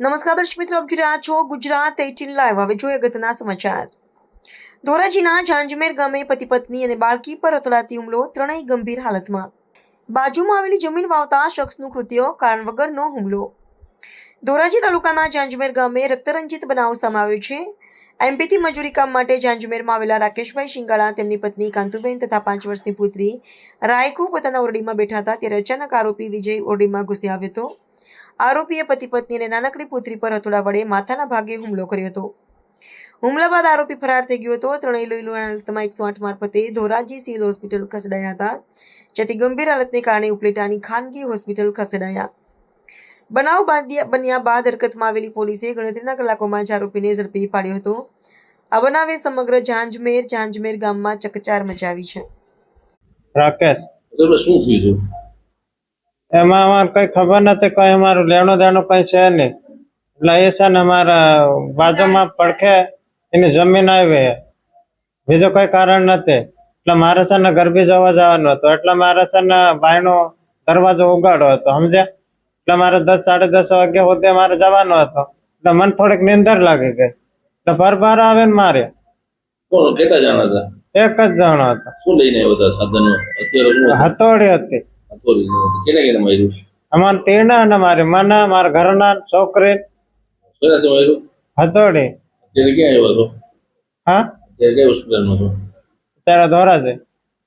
નમસ્કાર દર્શક મિત્રો, આપ જોઈ છો ગુજરાત એટીન લાઈવ હવે જોઈએ અગત્યના સમાચાર. ધોરાજીના ઝાંઝમેર ગામે પતિ પત્ની અને બાળકી પર અથડાતી હુમલો ત્રણેય ગંભીર હાલતમાં. બાજુમાં આવેલી જમીન વાવતા શખ્સનું કૃત્ય કારણ વગરનો હુમલો. ધોરાજી તાલુકાના ઝાંઝમેર ગામે રક્તરંજિત બનાવ સામે આવ્યો છે. એમપીથી મજૂરી કામ માટે ઝાંઝમેરમાં આવેલા રાકેશભાઈ શિંગાળા, તેમની પત્ની કાંતુબેન તથા પાંચ વર્ષની પુત્રી રાયકુ પોતાના ઓરડીમાં બેઠા હતા, ત્યારે અચાનક આરોપી વિજય ઓરડીમાં ઘૂસી આવ્યો હતો. આરોપીએ પતિ પત્નીને નાનકડી પુત્રી પર હથોડા વડે માથાના ભાગે હુમલો કર્યો હતો. હુમલા બાદ આરોપી ફરાર થઈ ગયો હતો. ત્રણેય હાલતમાં એકસો આઠ મારફતે ધોરાજી સિવિલ હોસ્પિટલ ખસેડાયા હતા જેથી ગંભીર હાલતને કારણે ઉપલેટાની ખાનગી હોસ્પિટલ ખસેડાયા. બનાવ બાંધ્યા- બન્યા બાદ હરકતમાં આવેલી પોલીસે ગણતરીના કલાકોમાં જ આરોપીને ઝડપી પાડ્યો હતો. આ બનાવે સમગ્ર ઝાંઝમેર ઝાંઝમેર ગામમાં ચકચાર મચાવી છે. રાકેશ. શું થયું એમાં અમારે કઈ ખબર નથી કઈ અમારું લેણું દેણું કઈ છે નહીં. એટલે એ છે ને અમારા બાજુમાં પડખે એની જમીન આવી છે. બીજું કઈ કારણ નથી. એટલે મારે છે ને ગરબી જોવા જવાનું હતું. એટલે મારે છે ને બાયનો દરવાજો ઉગાડો હતો સમજ્યા એટલે મારે દસ સાડા દસ વાગ્યા સુધી મારે જવાનું હતો. એટલે મને થોડીક નીંદર લાગી ગઈ. એટલે ભર ભર આવીને મારે કોણ કેટલા જણા હતા? એક જ જણો હતો. શું લઈને આવ્યો હતા સાધનો? હથોડી ને હતું. કેને કેને માર્યું અમારે તેના અને મારે મને મારા ઘરના છોકરે. શેનાથી માર્યું હથોડી. અત્યારે ક્યાં આવ્યો હતો હા? અત્યારે કઈ હોસ્પિટલમાં હતો ત્યારે ધોરાજી.